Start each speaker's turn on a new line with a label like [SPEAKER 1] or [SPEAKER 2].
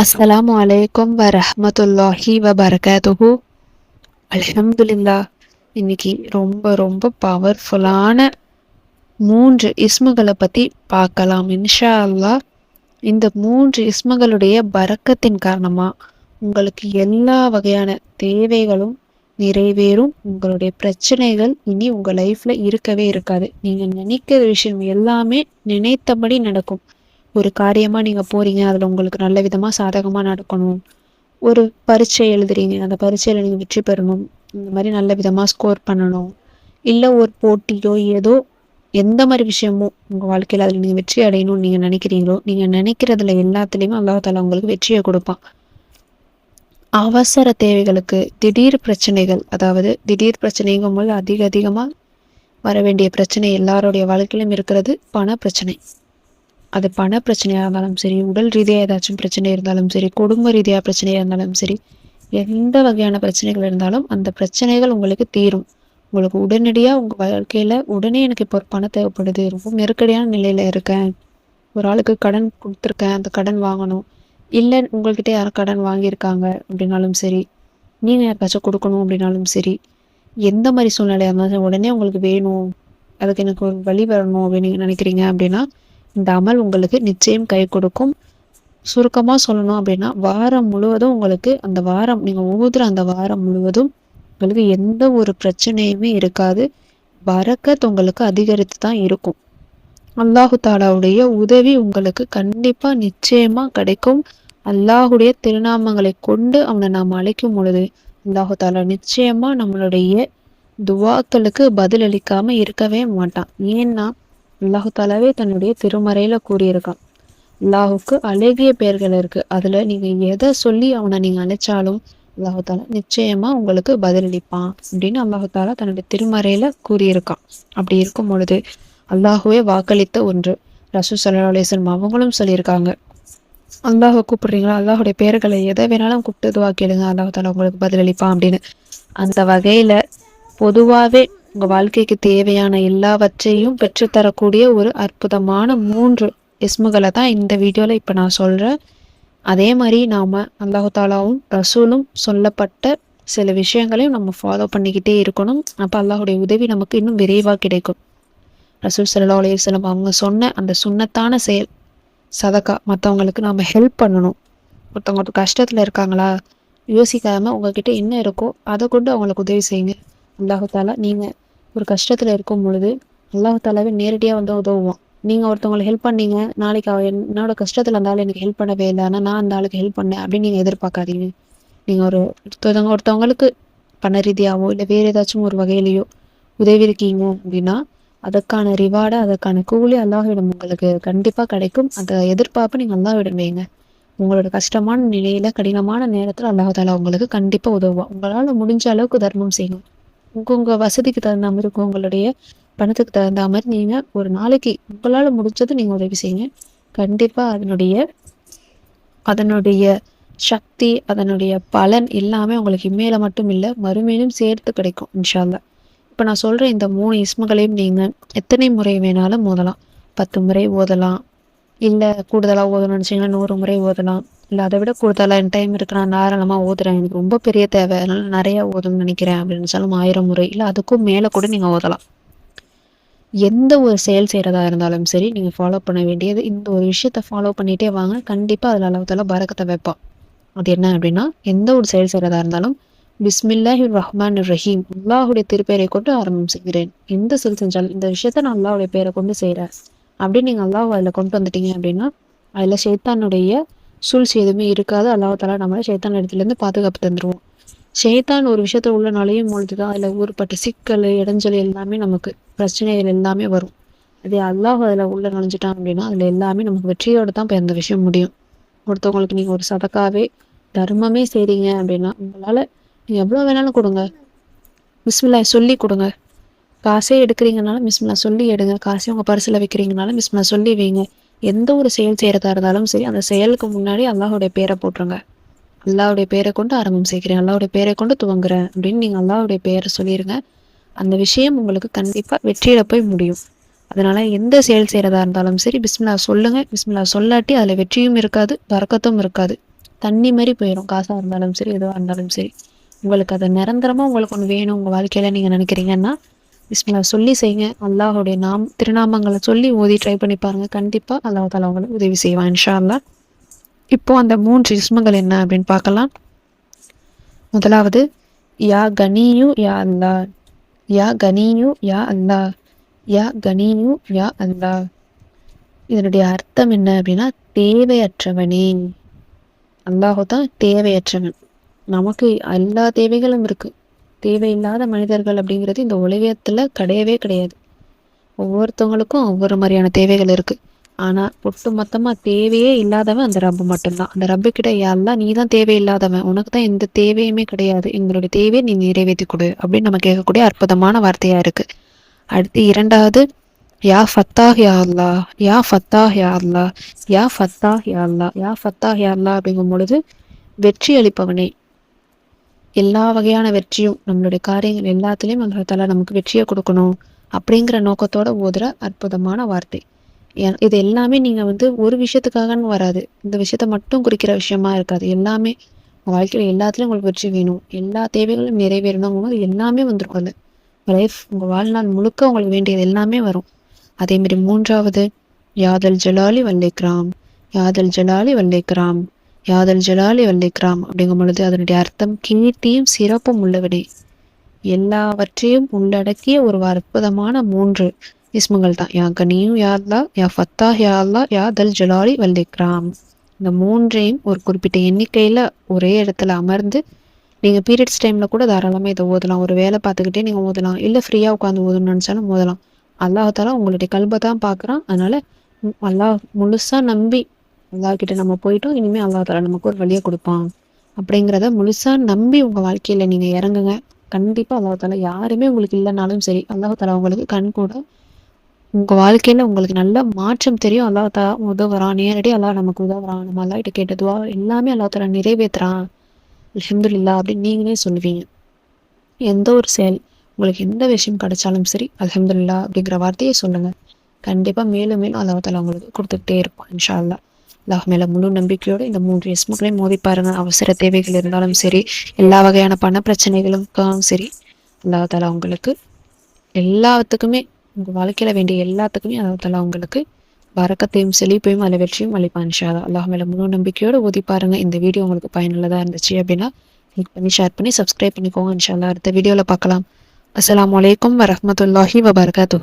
[SPEAKER 1] அஸ்ஸலாமு அலைக்கும் வ வபரகாத்துஹு. அலமதுல்லா இன்னைக்கு ரொம்ப ரொம்ப பவர்ஃபுல்லான மூன்று இஸ்முகளை பற்றி பார்க்கலாம். இன்ஷா அல்லாஹ் இந்த மூன்று இஸ்முகளுடைய பறக்கத்தின் காரணமாக உங்களுக்கு எல்லா வகையான தேவைகளும் நிறைவேறும். உங்களுடைய பிரச்சனைகள் இனி உங்கள் லைஃப்பில் இருக்கவே இருக்காது. நீங்கள் நினைக்கிற விஷயம் எல்லாமே நினைத்தபடி நடக்கும். ஒரு காரியமாக நீங்கள் போகிறீங்க அதில் உங்களுக்கு நல்ல விதமாக சாதகமாக நடக்கணும். ஒரு பரீட்சை எழுதுறீங்க அந்த பரீட்சையில் நீங்கள் வெற்றி பெறணும். இந்த மாதிரி நல்ல விதமாக ஸ்கோர் பண்ணணும். இல்லை ஒரு போட்டியோ ஏதோ எந்த மாதிரி விஷயமோ உங்கள் வாழ்க்கையில் அதில் நீங்கள் வெற்றி அடையணும்னு நீங்கள் நினைக்கிறீங்களோ நீங்கள் நினைக்கிறதுல எல்லாத்துலேயுமே அல்லாஹால உங்களுக்கு வெற்றியை கொடுப்பான். அவசர தேவைகளுக்கு திடீர் பிரச்சனைகள் அதாவது திடீர் பிரச்சனைங்கும் போது அதிக அதிகமாக வர வேண்டிய பிரச்சனை எல்லாருடைய வாழ்க்கையிலும் இருக்கிறது பண பிரச்சனை. அது பண பிரச்சனையாக இருந்தாலும் சரி உடல் ரீதியாக ஏதாச்சும் பிரச்சனை இருந்தாலும் சரி குடும்ப ரீதியாக பிரச்சனையாக இருந்தாலும் சரி எந்த வகையான பிரச்சனைகள் இருந்தாலும் அந்த பிரச்சனைகள் உங்களுக்கு தீரும். உங்களுக்கு உடனடியாக உங்கள் வாழ்க்கையில் உடனே எனக்கு இப்போ ஒரு பணம் தேவைப்படுது ரொம்ப நெருக்கடியான நிலையில் இருக்கேன் ஒரு ஆளுக்கு கடன் கொடுத்துருக்கேன் அந்த கடன் வாங்கணும். இல்லை உங்கள்கிட்ட யாரும் கடன் வாங்கியிருக்காங்க அப்படின்னாலும் சரி நீங்கள் யாருக்காச்சும் கொடுக்கணும் அப்படின்னாலும் சரி எந்த மாதிரி சூழ்நிலையாக இருந்தாலும் உடனே உங்களுக்கு வேணும் அதுக்கு எனக்கு ஒரு வழி வரணும் அப்படின்னு நீங்கள் நினைக்கிறீங்க அப்படின்னா இந்த அமல் உங்களுக்கு நிச்சயம் கை கொடுக்கும். சுருக்கமாக சொல்லணும் அப்படின்னா வாரம் முழுவதும் உங்களுக்கு அந்த வாரம் நீங்கள் ஊதுற அந்த வாரம் முழுவதும் உங்களுக்கு எந்த ஒரு பிரச்சனையுமே இருக்காது. வரக்கத் உங்களுக்கு அதிகரித்து தான் இருக்கும். அல்லாஹு தாலாவுடைய உதவி உங்களுக்கு கண்டிப்பாக நிச்சயமாக கிடைக்கும். அல்லாஹுடைய திருநாமங்களை கொண்டு அவனை நாம் அழைக்கும் பொழுது அல்லாஹு தாலா நிச்சயமாக நம்மளுடைய துவாக்களுக்கு பதிலளிக்காமல் இருக்கவே மாட்டான். ஏன்னா அல்லாஹு தாலாவே தன்னுடைய திருமறையில கூறியிருக்கான். அல்லாஹுக்கு அழகிய பெயர்கள் இருக்கு. அதுல நீங்க எதை சொல்லி அவனை நீங்க அழைச்சாலும் அல்லாஹு தாலா நிச்சயமா உங்களுக்கு பதிலளிப்பான் அப்படின்னு அல்லாஹு தாலா தன்னுடைய திருமறையில கூறியிருக்கான். அப்படி இருக்கும் பொழுது அல்லாஹுவே வாக்களித்த ஒன்று. ரசூ சல்லா அலிஸ்லம் அவங்களும் சொல்லியிருக்காங்க. அல்லாஹை கூப்பிடுறீங்களா? அல்லாஹுடைய பேர்களை எதை வேணாலும் கூப்பிட்டு இதுவா கேளுங்க. அல்லாஹு தாலா உங்களுக்கு பதிலளிப்பான் அப்படின்னு. அந்த வகையில பொதுவாகவே உங்கள் வாழ்க்கைக்கு தேவையான எல்லாவற்றையும் பெற்றுத்தரக்கூடிய ஒரு அற்புதமான மூன்று இஸ்முகளை தான் இந்த வீடியோவில் இப்போ நான் சொல்கிறேன் அதே மாதிரி நாம் அல்லாஹாலாவும் ரசூலும் சொல்லப்பட்ட சில விஷயங்களையும் நம்ம ஃபாலோ பண்ணிக்கிட்டே இருக்கணும். அப்போ அல்லாஹுடைய உதவி நமக்கு இன்னும் விரைவாக கிடைக்கும். ரசூல் சல்லா அலையம் அவங்க சொன்ன அந்த சுண்ணத்தான செயல் சதக்கா மற்றவங்களுக்கு நாம் ஹெல்ப் பண்ணணும். ஒருத்தவங்க கஷ்டத்தில் இருக்காங்களா யோசிக்காமல் உங்ககிட்ட என்ன இருக்கோ அதை கொண்டு அவங்களுக்கு உதவி செய்யுங்க. அல்லாஹாலா நீங்கள் ஒரு கஷ்டத்தில் இருக்கும் பொழுது அல்லாஹாலாவே நேரடியாக வந்து உதவுவான். நீங்கள் ஒருத்தவங்களை ஹெல்ப் பண்ணீங்க நாளைக்கு அவ என்னோட கஷ்டத்தில் இருந்தாலும் எனக்கு ஹெல்ப் பண்ணவே இல்லை ஆனால் நான் அந்த ஆளுக்கு ஹெல்ப் பண்ணேன் அப்படின்னு நீங்கள் எதிர்பார்க்காதீங்க. நீங்கள் ஒரு ஒருத்தவங்க ஒருத்தவங்களுக்கு பண ரீதியாகவோ இல்லை வேறு ஏதாச்சும் ஒரு வகையிலையோ உதவி இருக்கீங்க அப்படின்னா அதற்கான ரிவார்டு அதற்கான கூலி அல்லாஹிடம் உங்களுக்கு கண்டிப்பாக கிடைக்கும். அந்த எதிர்பார்ப்பு நீங்கள் அல்லாஹிடம் வைங்க. உங்களோட கஷ்டமான நிலையில் கடினமான நேரத்தில் அல்லாஹாலா உங்களுக்கு கண்டிப்பாக உதவுவான். உங்களால் முடிஞ்ச அளவுக்கு தர்மம் செய்யும் உங்கள் உங்கள் வசதிக்கு தகுந்த மாதிரி இருக்கும். உங்களுடைய பணத்துக்கு தகுந்த மாதிரி நீங்கள் ஒரு நாளைக்கு உங்களால் முடிஞ்சது நீங்கள் உதவி செய்யுங்க. கண்டிப்பாக அதனுடைய அதனுடைய சக்தி அதனுடைய பலன் எல்லாமே உங்களுக்கு இம்மையில மட்டும் இல்லை மறுமையிலும் சேர்த்து கிடைக்கும் இன்ஷால்லா இப்போ நான் சொல்கிற இந்த மூணு இஸ்மங்களையும் நீங்கள் எத்தனை முறை வேணாலும் மோதலாம் பத்து முறை ஓதலாம். இல்லை கூடுதலாக ஓதணும்னு நினச்சிங்கன்னா நூறு முறை ஓதலாம். இல்லை அதை விட கூடுதலாக என் டைம் இருக்கு நான் தாராளமாக ஓதுறேன். எனக்கு ரொம்ப பெரிய தேவை. அதனால நிறையா ஓதணும்னு நினைக்கிறேன் அப்படின்னு சொன்னாலும் ஆயிரம் முறை. இல்லை அதுக்கும் மேலே கூட நீங்கள் ஓதலாம். எந்த ஒரு செயல் செய்கிறதா இருந்தாலும் சரி நீங்கள் ஃபாலோ பண்ண வேண்டியது இந்த ஒரு விஷயத்த ஃபாலோ பண்ணிகிட்டே வாங்க. கண்டிப்பாக அதில் அளவுத்தால பறக்கத்தை வைப்பான். அது என்ன அப்படின்னா எந்த ஒரு செயல் செய்கிறதா இருந்தாலும் பிஸ்மில்லாஹி ரஹ்மான் ரஹீம் அல்லாஹுடைய திருப்பெயரை கொண்டு ஆரம்பம் செய்கிறேன். எந்த செயல் செஞ்சாலும் இந்த விஷயத்த நான் அல்லாஹுடைய பேரை கொண்டு செய்கிறேன் அப்படி நீங்கள் அல்லாஹ் அதில் கொண்டு வந்துட்டீங்க அப்படின்னா அதில் ஷேத்தானுடைய சூழ்ச்சி எதுவுமே இருக்காது. அல்லாஹ் தாலா நம்மளை ஷேத்தான் இடத்துலேருந்து பாதுகாப்பு தந்துடுவோம் ஷேத்தான் ஒரு விஷயத்த உள்ள நுழையும் பொழுது தான் அதில் ஊறுப்பட்ட சிக்கல் இடைஞ்சல் எல்லாமே நமக்கு பிரச்சனைகள் எல்லாமே வரும். அதே அல்லாஹ் அதில் உள்ள நுழைஞ்சிட்டான் அப்படின்னா அதில் எல்லாமே நமக்கு வெற்றியோடு தான் இப்போ எந்த விஷயம் முடியும். ஒருத்தவங்களுக்கு நீங்கள் ஒரு சதக்காவே தர்மமே செய்கிறீங்க அப்படின்னா உங்களால் நீங்கள் எவ்வளோ வேணாலும் கொடுங்க. மிஸ்மில்லா சொல்லி கொடுங்க. காசே எடுக்கிறீங்கனாலும் மிஸ்மில்லா சொல்லி எடுங்க. காசே உங்கள் பரிசில் வைக்கிறீங்கனாலும் மிஸ்மில்லா சொல்லி வைங்க. எந்த ஒரு செயல் செய்கிறதா இருந்தாலும் சரி அந்த செயலுக்கு முன்னாடி அல்லாஹுடைய பேரை போட்டுருங்க. அல்லாவுடைய பேரை கொண்டு ஆரம்பம் செய்கிறேன். அல்லாவுடைய பேரை கொண்டு துவங்குறேன் அப்படின்னு நீங்கள் அல்லாவுடைய பேரை சொல்லிடுங்க அந்த விஷயம் உங்களுக்கு கண்டிப்பாக வெற்றியில போய் முடியும். அதனால எந்த செயல் செய்கிறதா இருந்தாலும் சரி பிஸ்மிலா சொல்லுங்க. பிஸ்மில்லா சொல்லாட்டி அதில் வெற்றியும் இருக்காது பறக்கத்தும் இருக்காது. தண்ணி மாதிரி போயிடும் காசாக இருந்தாலும் சரி எதுவாக இருந்தாலும் சரி. உங்களுக்கு அது நிரந்தரமாக உங்களுக்கு ஒன்று வேணும் உங்கள் வாழ்க்கையில் நீங்கள் நினைக்கிறீங்கன்னா பிஸ்மில்லா சொல்லி செய்யுங்க. அல்லாஹுடைய நாம் திருநாமங்களை சொல்லி ஓதி ட்ரை பண்ணி பாருங்கள் கண்டிப்பாக அல்லாஹ் தாலா உங்களுக்கு உதவி செய்வான் இன்ஷா அல்லா இப்போ அந்த மூன்று இஸ்மங்கள் என்ன அப்படின்னு பார்க்கலாம். முதலாவது யா கனியு யா அல்லா யா கனியு யா அல்லா யா கனியு யா அல்லா இதனுடைய அர்த்தம் என்ன அப்படின்னா தேவையற்றவனே. அல்லாஹு தான் தேவையற்றவன். நமக்கு எல்லா தேவைகளும் இருக்குது தேவையில்லாத மனிதர்கள் அப்படிங்கிறது இந்த உலகத்தில் கிடையவே கிடையாது. ஒவ்வொருத்தவங்களுக்கும் ஒவ்வொரு மாதிரியான தேவைகள் இருக்குது ஆனால் ஒட்டு மொத்தமாக தேவையே இல்லாதவன் அந்த ரப்பு மட்டும்தான். அந்த ரப்பு கிட்ட யாரெல்லாம் நீ தான் தேவையில்லாதவன். உனக்கு தான் எந்த தேவையுமே கிடையாது. எங்களுடைய தேவையை நீ நிறைவேற்றி கொடு. அப்படின்னு நம்ம கேட்கக்கூடிய அற்புதமான வார்த்தையாக இருக்குது அடுத்து இரண்டாவது யா ஃபத்தாஹ் யா அல்லா யா ஃபத்தாஹ் யா அல்லா யா ஃபத்தாஹ் யா அல்லா யா ஃபத்தாஹ் யா அல்லா அப்படிங்கும் பொழுது வெற்றி அளிப்பவனே. எல்லா வகையான வெற்றியும் நம்மளுடைய காரியங்கள் எல்லாத்துலேயும் அல்லாஹால நமக்கு வெற்றியை கொடுக்கணும் அப்படிங்கிற நோக்கத்தோட ஓதுற அற்புதமான வார்த்தை. இது எல்லாமே நீங்கள் வந்து ஒரு விஷயத்துக்காகன்னு வராது. இந்த விஷயத்த மட்டும் குறிக்கிற விஷயமா இருக்காது. எல்லாமே உங்கள் வாழ்க்கையில் எல்லாத்துலேயும் உங்களுக்கு வெற்றி வேணும். எல்லா தேவைகளும் நிறைவேறணும் எல்லாமே வந்துருக்கும் அது லைஃப் உங்கள் வாழ்நாள் முழுக்க உங்களுக்கு வேண்டியது எல்லாமே வரும். அதேமாரி மூன்றாவது யாதல் ஜலாலி வல்லேக்ராம் யாதல் ஜலாலி வல்லேக்ராம் யாதல் ஜலாலி வல்லிக்ராம் அப்படிங்கும் பொழுது அதனுடைய அர்த்தம் கீர்த்தியும் சிறப்பும் உள்ளவனே. எல்லாவற்றையும் உள்ளடக்கிய ஒரு அற்புதமான மூன்று இஸ்மங்கள் தான். யா கனியும் யாத்லா யா ஃபத்தா யாத்லா யா தல் ஜலாலி வல்லிக்ராம் இந்த மூன்றையும் ஒரு குறிப்பிட்ட எண்ணிக்கையில் ஒரே இடத்துல அமர்ந்து நீங்கள் பீரியட்ஸ் டைமில் கூட தாராளமாக இதை ஓதலாம். ஒரு வேலை பார்த்துக்கிட்டே நீங்கள் ஓதலாம். இல்லை ஃப்ரீயாக உட்காந்து ஓதணும்னு நினச்சாலும் ஓதலாம். அல்லாஹால உங்களுடைய கல்பை தான் பார்க்குறான். அதனால் அல்லாஹ் முழுசாக நம்பி அல்லாஹ்கிட்ட நம்ம போயிட்டோம் இனிமேல் அல்லா தாலா நமக்கு ஒரு வழியை கொடுப்பான். அப்படிங்கிறத முழுசாக நம்பி உங்கள் வாழ்க்கையில் நீங்கள் இறங்குங்க. கண்டிப்பாக அல்லா தாலா யாருமே உங்களுக்கு இல்லைனாலும் சரி அல்லாஹ் தாலா உங்களுக்கு கண் கூட உங்கள் வாழ்க்கையில் உங்களுக்கு நல்ல மாற்றம் தெரியும். அல்லா தா உதவுறான் நேரடி அல்லா நமக்கு உதவுறான் நம்ம அல்லாஹிட்ட கேட்டதுவா எல்லாமே அல்லா தாலா நிறைவேற்றுறான் அலமதுல்லா அப்படின்னு நீங்களே சொல்லுவீங்க. எந்த ஒரு செயல் உங்களுக்கு எந்த விஷயம் கிடைச்சாலும் சரி அலமதுல்லா அப்படிங்கிற வார்த்தையை சொல்லுங்கள் கண்டிப்பாக மேலும் மேலும் அல்லாஹால உங்களுக்கு கொடுத்துக்கிட்டே இருப்பான் இன்ஷா அல்லா அல்லாஹ் மேலே முழு நம்பிக்கையோடு இந்த மூன்று இஸ்முகளையும் மோதி பாருங்கள் அவசர தேவைகள் இருந்தாலும் சரி எல்லா வகையான பண பிரச்சனைகளுக்கும் சரி அல்லாஹால உங்களுக்கு எல்லாத்துக்குமே உங்கள் வாழ்க்கையில் வேண்டிய எல்லாத்துக்குமே அல்லாஹால உங்களுக்கு வரக்கத்தையும் செழிப்பையும் அதில் வெற்றியும் அளிப்பான் இன்ஷாதா அல்லாஹ் மேலே முழு நம்பிக்கையோடு ஓதி பாருங்கள் இந்த வீடியோ உங்களுக்கு பயனுள்ளதாக இருந்துச்சு அப்படின்னா லைக் பண்ணி ஷேர் பண்ணி சப்ஸ்கிரைப் பண்ணிக்கோங்க. இன்ஷால்லா அடுத்த வீடியோவில் பார்க்கலாம். அஸ்லாம் வலைக்கம் வரமத்துல்லாஹி வபர்காத்து